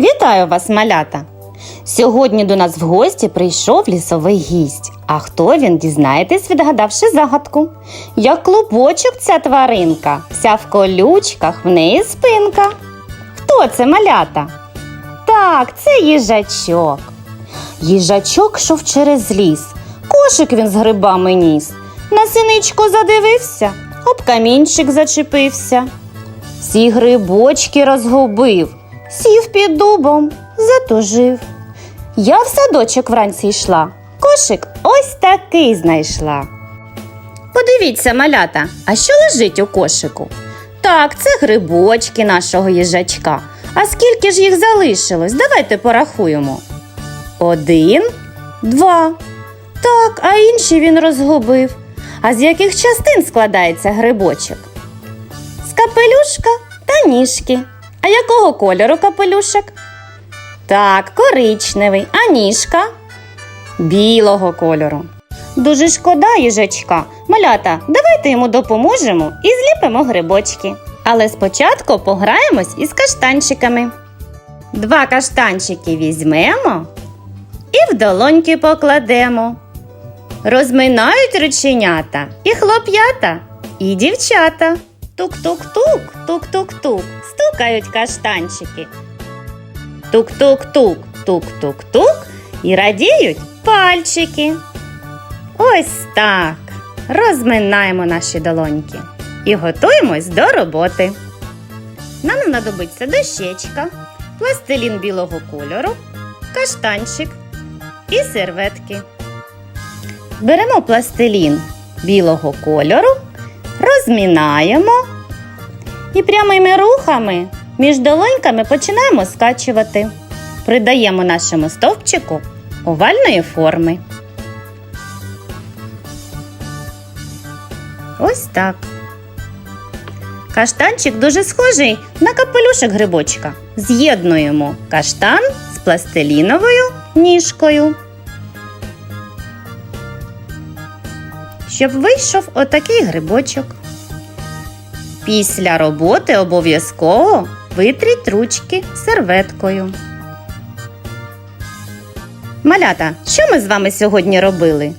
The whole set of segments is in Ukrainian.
Вітаю вас, малята! Сьогодні до нас в гості прийшов лісовий гість. А хто він, дізнаєтесь, відгадавши загадку. Як клубочок ця тваринка, вся в колючках, в неї спинка. Хто це малята? Так, це їжачок. Їжачок йшов через ліс, кошик він з грибами ніс. На синичку задивився, об камінчик зачепився. Всі грибочки розгубив, сів під дубом, затужив. Я в садочок вранці йшла, кошик ось такий знайшла. Подивіться, малята, а що лежить у кошику? Так, це грибочки нашого їжачка. А скільки ж їх залишилось? Давайте порахуємо. Один, два. Так, а інші він розгубив. А з яких частин складається грибочок? З капелюшка та ніжки. А якого кольору капелюшок? Так, коричневий, а ніжка білого кольору. Дуже шкода їжачка. Малята, давайте йому допоможемо і зліпимо грибочки. Але спочатку пограємось із каштанчиками. Два каштанчики візьмемо і в долоньки покладемо. Розминають рученята і хлоп'ята, і дівчата. Тук-тук-тук, тук-тук-тук, стукають каштанчики. Тук-тук-тук, тук-тук-тук і радіють пальчики. Ось так. Розминаємо наші долоньки і готуємось до роботи. Нам знадобиться дощечка, пластилін білого кольору, каштанчик і серветки. Беремо пластилін білого кольору, розмінаємо і прямими рухами між долоньками починаємо скачувати. Придаємо нашому стовпчику овальної форми. Ось так. Каштанчик дуже схожий на капелюшок грибочка. З'єднуємо каштан з пластиліновою ніжкою. Щоб вийшов отакий грибочок. Після роботи обов'язково витріть ручки серветкою. Малята, що ми з вами сьогодні робили?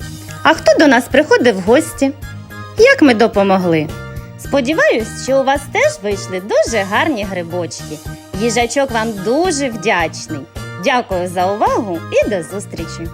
А хто до нас приходив в гості? Як ми допомогли? Сподіваюсь, що у вас теж вийшли дуже гарні грибочки. Їжачок вам дуже вдячний. Дякую за увагу і до зустрічі!